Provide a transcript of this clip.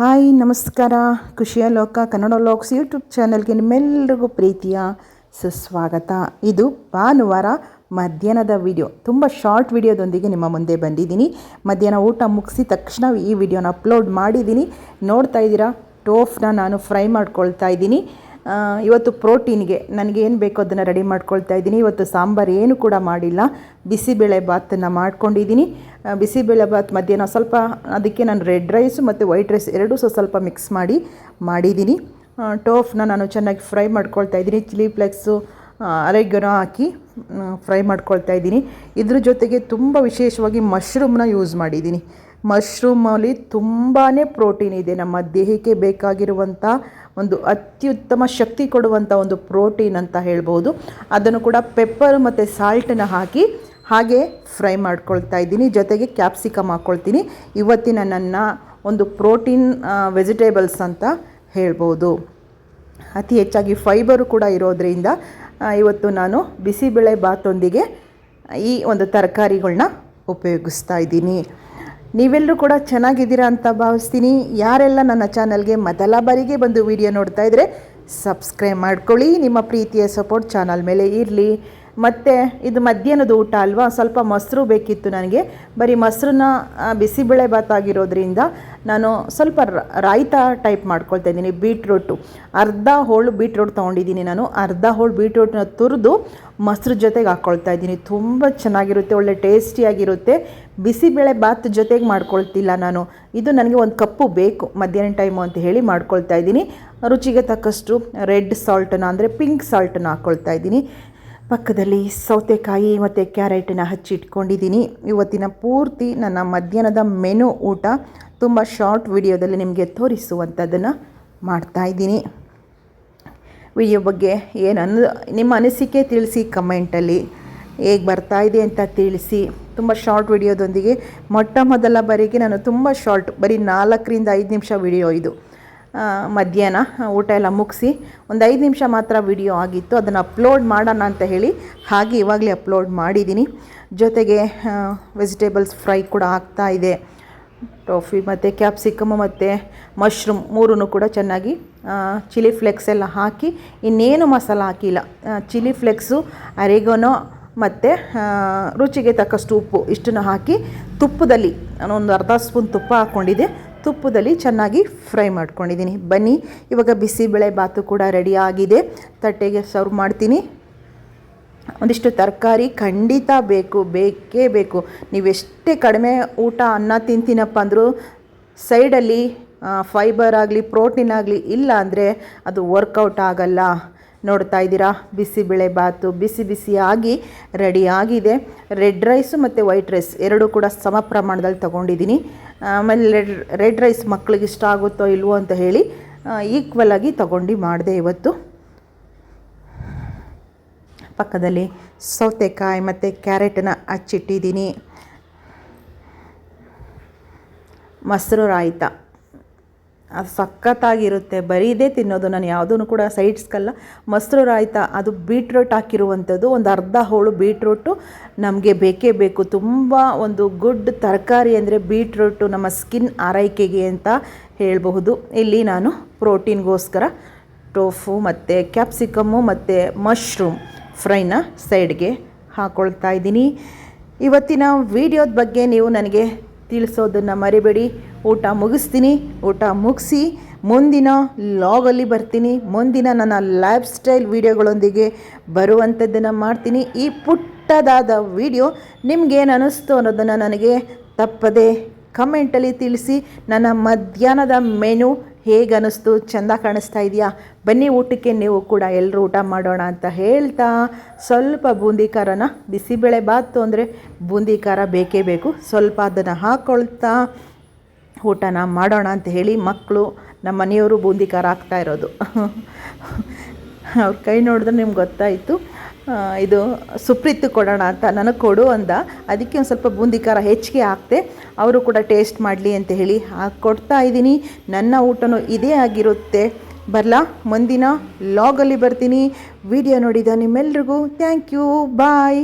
Hi, ನಮಸ್ಕಾರ. ಖುಷಿಯ ಲೋಕ, ಕನ್ನಡ ಲೋಕ್ಸ್ ಯೂಟ್ಯೂಬ್ ಚಾನಲ್ಗೆ ನಿಮ್ಮೆಲ್ಲರಿಗೂ ಪ್ರೀತಿಯ ಸುಸ್ವಾಗತ. ಇದು ಭಾನುವಾರ ಮಧ್ಯಾಹ್ನದ ವಿಡಿಯೋ. ತುಂಬ ಶಾರ್ಟ್ ವಿಡಿಯೋದೊಂದಿಗೆ ನಿಮ್ಮ ಮುಂದೆ ಬಂದಿದ್ದೀನಿ. ಮಧ್ಯಾಹ್ನ ಊಟ ಮುಗಿಸಿ ತಕ್ಷಣ ಈ ವಿಡಿಯೋನ ಅಪ್ಲೋಡ್ ಮಾಡಿದ್ದೀನಿ. ನೋಡ್ತಾ ಇದ್ದೀರಾ? ಟೋಫ್ನ ನಾನು ಫ್ರೈ ಮಾಡ್ಕೊಳ್ತಾ ಇದ್ದೀನಿ. ಇವತ್ತು ಪ್ರೋಟೀನ್ಗೆ ನನಗೆ ಏನು ಬೇಕೋ ಅದನ್ನು ರೆಡಿ ಮಾಡ್ಕೊಳ್ತಾ ಇದ್ದೀನಿ. ಇವತ್ತು ಸಾಂಬಾರು ಏನು ಕೂಡ ಮಾಡಿಲ್ಲ. ಬಿಸಿಬೇಳೆ ಭಾತನ್ನು ಮಾಡ್ಕೊಂಡಿದ್ದೀನಿ. ಬಿಸಿಬೇಳೆ ಬಾತ್ ಮಧ್ಯಾಹ್ನ ಸ್ವಲ್ಪ ಅದಕ್ಕೆ ನಾನು ರೆಡ್ ರೈಸು ಮತ್ತು ವೈಟ್ ರೈಸ್ ಎರಡೂ ಸಹ ಸ್ವಲ್ಪ ಮಿಕ್ಸ್ ಮಾಡಿ ಮಾಡಿದ್ದೀನಿ. ಟೋಫ್ನ ನಾನು ಚೆನ್ನಾಗಿ ಫ್ರೈ ಮಾಡ್ಕೊಳ್ತಾ ಇದ್ದೀನಿ. ಚಿಲ್ಲಿ ಫ್ಲೆಕ್ಸು ಅರೆಗನ ಹಾಕಿ ಫ್ರೈ ಮಾಡ್ಕೊಳ್ತಾ ಇದ್ದೀನಿ. ಇದ್ರ ಜೊತೆಗೆ ತುಂಬ ವಿಶೇಷವಾಗಿ ಮಶ್ರೂಮ್ನ ಯೂಸ್ ಮಾಡಿದ್ದೀನಿ. ಮಶ್ರೂಮಲ್ಲಿ ತುಂಬಾ ಪ್ರೋಟೀನ್ ಇದೆ. ನಮ್ಮ ದೇಹಕ್ಕೆ ಬೇಕಾಗಿರುವಂಥ ಒಂದು ಅತ್ಯುತ್ತಮ ಶಕ್ತಿ ಕೊಡುವಂಥ ಒಂದು ಪ್ರೋಟೀನ್ ಅಂತ ಹೇಳ್ಬೋದು. ಅದನ್ನು ಕೂಡ ಪೆಪ್ಪರ್ ಮತ್ತು ಸಾಲ್ಟನ್ನು ಹಾಕಿ ಹಾಗೆ ಫ್ರೈ ಮಾಡ್ಕೊಳ್ತಾ ಇದ್ದೀನಿ. ಜೊತೆಗೆ ಕ್ಯಾಪ್ಸಿಕಮ್ ಹಾಕ್ಕೊಳ್ತೀನಿ ಇವತ್ತಿನ ನನ್ನ ಒಂದು ಪ್ರೋಟೀನ್ ವೆಜಿಟೇಬಲ್ಸ್ ಅಂತ ಹೇಳ್ಬೋದು. ಅತಿ ಹೆಚ್ಚಾಗಿ ಫೈಬರು ಕೂಡ ಇರೋದರಿಂದ ಇವತ್ತು ನಾನು ಬಿಸಿಬೇಳೆ ಬಾತೊಂದಿಗೆ ಈ ಒಂದು ತರಕಾರಿಗಳನ್ನ ಉಪಯೋಗಿಸ್ತಾ ಇದ್ದೀನಿ. ನೀವೆಲ್ಲರೂ ಕೂಡ ಚೆನ್ನಾಗಿದ್ದೀರಾ ಅಂತ ಭಾವಿಸ್ತೀನಿ. ಯಾರೆಲ್ಲ ನನ್ನ ಚಾನಲ್ಗೆ ಮೊದಲ ಬಾರಿಗೆ ಬಂದು ವಿಡಿಯೋ ನೋಡ್ತಾ ಇದ್ದರೆ ಸಬ್ಸ್ಕ್ರೈಬ್ ಮಾಡ್ಕೊಳ್ಳಿ. ನಿಮ್ಮ ಪ್ರೀತಿಯ ಸಪೋರ್ಟ್ ಚಾನಲ್ ಮೇಲೆ ಇರಲಿ. ಮತ್ತು ಇದು ಮಧ್ಯಾಹ್ನದ ಊಟ ಅಲ್ವಾ? ಸ್ವಲ್ಪ ಮೊಸರು ಬೇಕಿತ್ತು ನನಗೆ. ಬರೀ ಮೊಸರನ್ನ ಬಿಸಿಬೇಳೆ ಆಗಿರೋದ್ರಿಂದ ನಾನು ಸ್ವಲ್ಪ ರಾಯ್ತ ಟೈಪ್ ಮಾಡ್ಕೊಳ್ತಾ ಇದ್ದೀನಿ, ಬೀಟ್ರೂಟು. ಅರ್ಧ ಹೋಳು ಬೀಟ್ರೂಟ್ ತೊಗೊಂಡಿದ್ದೀನಿ ನಾನು. ಅರ್ಧ ಹೋಳು ಬೀಟ್ರೂಟ್ನ ತುರಿದು ಮೊಸರು ಜೊತೆಗೆ ಹಾಕ್ಕೊಳ್ತಾ ಇದ್ದೀನಿ. ತುಂಬ ಚೆನ್ನಾಗಿರುತ್ತೆ, ಒಳ್ಳೆ ಟೇಸ್ಟಿಯಾಗಿರುತ್ತೆ ಬಿಸಿಬೇಳೆ ಬಾತ್ ಜೊತೆಗೆ ಮಾಡ್ಕೊಳ್ತಿಲ್ಲ ನಾನು. ಇದು ನನಗೆ ಒಂದು ಕಪ್ಪು ಬೇಕು, ಮಧ್ಯಾಹ್ನ ಟೈಮು ಅಂತ ಹೇಳಿ ಮಾಡ್ಕೊಳ್ತಾ ಇದ್ದೀನಿ. ರುಚಿಗೆ ತಕ್ಕಷ್ಟು ರೆಡ್ ಸಾಲ್ಟನ್ನು ಅಂದರೆ ಪಿಂಕ್ ಸಾಲ್ಟನ್ನು ಹಾಕ್ಕೊಳ್ತಾ ಇದ್ದೀನಿ. ಪಕ್ಕದಲ್ಲಿ ಸೌತೆಕಾಯಿ ಮತ್ತು ಕ್ಯಾರೆಟನ್ನು ಹಚ್ಚಿಟ್ಕೊಂಡಿದ್ದೀನಿ. ಇವತ್ತಿನ ಪೂರ್ತಿ ನನ್ನ ಮಧ್ಯಾಹ್ನದ ಮೆನು ಊಟ ತುಂಬ ಶಾರ್ಟ್ ವಿಡಿಯೋದಲ್ಲಿ ನಿಮಗೆ ತೋರಿಸುವಂಥದ್ದನ್ನು ಮಾಡ್ತಾಯಿದ್ದೀನಿ ವಿಡಿಯೋ ಬಗ್ಗೆ ಏನನ್ನು ನಿಮ್ಮ ಅನಿಸಿಕೆ ತಿಳಿಸಿ ಕಮೆಂಟಲ್ಲಿ. ಹೇಗೆ ಬರ್ತಾ ಇದೆ ಅಂತ ತಿಳಿಸಿ. ತುಂಬ ಶಾರ್ಟ್ ವಿಡಿಯೋದೊಂದಿಗೆ ಮೊಟ್ಟ ಮೊದಲ ಬಾರಿಗೆ ನಾನು ತುಂಬ ಶಾರ್ಟ್, ಬರೀ ನಾಲ್ಕರಿಂದ ಐದು ನಿಮಿಷ ವಿಡಿಯೋ ಇದು. ಮಧ್ಯಾಹ್ನ ಊಟ ಎಲ್ಲ ಮುಗಿಸಿ ಒಂದು ಐದು ನಿಮಿಷ ಮಾತ್ರ ವಿಡಿಯೋ ಆಗಿತ್ತು, ಅದನ್ನು ಅಪ್ಲೋಡ್ ಮಾಡೋಣ ಅಂತ ಹೇಳಿ ಹಾಗೆ ಇವಾಗಲೇ ಅಪ್ಲೋಡ್ ಮಾಡಿದ್ದೀನಿ. ಜೊತೆಗೆ ವೆಜಿಟೇಬಲ್ಸ್ ಫ್ರೈ ಕೂಡ ಆಗ್ತಾ ಇದೆ. ಟೋಫಿ ಮತ್ತು ಕ್ಯಾಪ್ಸಿಕಮ್ ಮತ್ತು ಮಶ್ರೂಮ್ ಮೂರೂ ಕೂಡ ಚೆನ್ನಾಗಿ ಚಿಲ್ಲಿ ಫ್ಲೆಕ್ಸ್ ಎಲ್ಲ ಹಾಕಿ, ಇನ್ನೇನು ಮಸಾಲ ಹಾಕಿಲ್ಲ. ಚಿಲ್ಲಿ ಫ್ಲೆಕ್ಸು, ಅರೆಗೋನೋ ಮತ್ತು ರುಚಿಗೆ ತಕ್ಕಷ್ಟು ಉಪ್ಪು ಇಷ್ಟನ್ನು ಹಾಕಿ ತುಪ್ಪದಲ್ಲಿ ನಾನು ಒಂದು ಅರ್ಧ ಸ್ಪೂನ್ ತುಪ್ಪ ಹಾಕ್ಕೊಂಡಿದ್ದೆ ತುಪ್ಪದಲ್ಲಿ ಚೆನ್ನಾಗಿ ಫ್ರೈ ಮಾಡ್ಕೊಂಡಿದ್ದೀನಿ. ಬನ್ನಿ, ಇವಾಗ ಬಿಸಿಬೇಳೆ ಬಾತು ಕೂಡ ರೆಡಿ ಆಗಿದೆ. ತಟ್ಟೆಗೆ ಸರ್ವ್ ಮಾಡ್ತೀನಿ. ಒಂದಿಷ್ಟು ತರಕಾರಿ ಖಂಡಿತ ಬೇಕು, ಬೇಕೇ ಬೇಕು. ನೀವೆಷ್ಟೇ ಕಡಿಮೆ ಊಟ ಅನ್ನ ತಿಂತೀನಪ್ಪ ಅಂದರೂ ಸೈಡಲ್ಲಿ ಫೈಬರ್ ಆಗಲಿ ಪ್ರೋಟೀನ್ ಆಗಲಿ ಇಲ್ಲ ಅಂದರೆ ಅದು ವರ್ಕೌಟ್ ಆಗಲ್ಲ. ನೋಡ್ತಾ ಇದ್ದೀರಾ? ಬಿಸಿಬೇಳೆ ಬಾತು ಬಿಸಿ ಬಿಸಿಯಾಗಿ ರೆಡಿ ಆಗಿದೆ. ರೆಡ್ ರೈಸು ಮತ್ತು ವೈಟ್ ರೈಸ್ ಎರಡೂ ಕೂಡ ಸಮ ಪ್ರಮಾಣದಲ್ಲಿ ತೊಗೊಂಡಿದ್ದೀನಿ. ಆಮೇಲೆ ರೆಡ್ ರೆಡ್ ರೈಸ್ ಮಕ್ಕಳಿಗೆ ಇಷ್ಟ ಆಗುತ್ತೋ ಇಲ್ವೋ ಅಂತ ಹೇಳಿ ಈಕ್ವಲ್ ಆಗಿ ತೊಗೊಂಡು ಮಾಡಿದೆ ಇವತ್ತು. ಪಕ್ಕದಲ್ಲಿ ಸೌತೆಕಾಯಿ ಮತ್ತು ಕ್ಯಾರೆಟನ್ನ ಹಚ್ಚಿಟ್ಟಿದ್ದೀನಿ. ಮೊಸರು ರಾಯ್ತ. ಅದು ಸಖತ್ತಾಗಿರುತ್ತೆ. ಬರೀ ಇದೇ ತಿನ್ನೋದು, ನಾನು ಯಾವುದೂ ಕೂಡ ಸೈಡ್ಸ್ಗಲ್ಲ. ಮೊಸರು ರಾಯ್ತ, ಅದು ಬೀಟ್ರೋಟ್ ಹಾಕಿರುವಂಥದ್ದು. ಒಂದು ಅರ್ಧ ಹೋಳು ಬೀಟ್ರೋಟು ನಮಗೆ ಬೇಕೇ ಬೇಕು. ತುಂಬ ಒಂದು ಗುಡ್ ತರಕಾರಿ ಅಂದರೆ ಬೀಟ್ರೋಟು ನಮ್ಮ ಸ್ಕಿನ್ ಆರೈಕೆಗೆ ಅಂತ ಹೇಳಬಹುದು. ಇಲ್ಲಿ ನಾನು ಪ್ರೋಟೀನ್ಗೋಸ್ಕರ ಟೋಫು ಮತ್ತು ಕ್ಯಾಪ್ಸಿಕಮ್ಮು ಮತ್ತು ಮಶ್ರೂಮ್ ಫ್ರೈನ ಸೈಡ್ಗೆ ಹಾಕ್ಕೊಳ್ತಾ ಇದ್ದೀನಿ. ಇವತ್ತಿನ ವಿಡಿಯೋದ ಬಗ್ಗೆ ನೀವು ನನಗೆ ತಿಳಿಸೋದನ್ನು ಮರಿಬೇಡಿ. ಊಟ ಮುಗಿಸ್ತೀನಿ. ಊಟ ಮುಗಿಸಿ ಮುಂದಿನ ಲಾಗಲ್ಲಿ ಬರ್ತೀನಿ. ಮುಂದಿನ ನನ್ನ ಲೈಫ್ ಸ್ಟೈಲ್ ವೀಡಿಯೋಗಳೊಂದಿಗೆ ಬರುವಂಥದ್ದನ್ನು ಮಾಡ್ತೀನಿ. ಈ ಪುಟ್ಟದಾದ ವಿಡಿಯೋ ನಿಮಗೇನು ಅನ್ನಿಸ್ತು ಅನ್ನೋದನ್ನು ನನಗೆ ತಪ್ಪದೆ ಕಮೆಂಟಲ್ಲಿ ತಿಳಿಸಿ. ನನ್ನ ಮಧ್ಯಾಹ್ನದ ಮೆನು ಹೇಗೆ ಅನ್ನಿಸ್ತು ಚೆಂದ ಕಾಣಿಸ್ತಾ ಇದೆಯಾ? ಬನ್ನಿ ಊಟಕ್ಕೆ ನೀವು ಕೂಡ ಎಲ್ಲರೂ ಊಟ ಮಾಡೋಣ ಅಂತ ಹೇಳ್ತಾ ಸ್ವಲ್ಪ ಬೂಂದಿ ಖಾರನ ಬಿಸಿಬೇಳೆ ಬಾತು ಅಂದರೆ ಬೂಂದಿ ಖಾರ ಬೇಕೇ ಬೇಕು. ಸ್ವಲ್ಪ ಅದನ್ನು ಹಾಕ್ಕೊಳ್ತಾ ಊಟನ ಮಾಡೋಣ ಅಂತ ಹೇಳಿ ಮಕ್ಕಳು, ನಮ್ಮ ಮನೆಯವರು ಬೂಂದಿ ಖಾರ ಹಾಕ್ತಾ ಇರೋದು. ಅವ್ರ ಕೈ ನೋಡಿದ್ರೆ ನಿಮ್ಗೆ ಗೊತ್ತಾಯಿತು. ಇದು ಸುಪ್ರೀತ್ ಕೊಡೋಣ ಅಂತ ನನಗೆ ಕೊಡು ಅಂದ. ಅದಕ್ಕೆ ಒಂದು ಸ್ವಲ್ಪ ಬೂಂದಿ ಖಾರ ಹೆಚ್ಚಿಗೆ ಹಾಕ್ತೆ. ಅವರು ಕೂಡ ಟೇಸ್ಟ್ ಮಾಡಲಿ ಅಂತ ಹೇಳಿ ಹಾಕ್ಕೊಡ್ತಾ ಇದ್ದೀನಿ. ನನ್ನ ಊಟನೂ ಇದೇ ಆಗಿರುತ್ತೆ. ಬರಲಾ? ಮುಂದಿನ ಲಾಗಲ್ಲಿ ಬರ್ತೀನಿ. ವಿಡಿಯೋ ನೋಡಿದ ನಿಮ್ಮೆಲ್ರಿಗೂ ಥ್ಯಾಂಕ್ ಯು. ಬಾಯ್.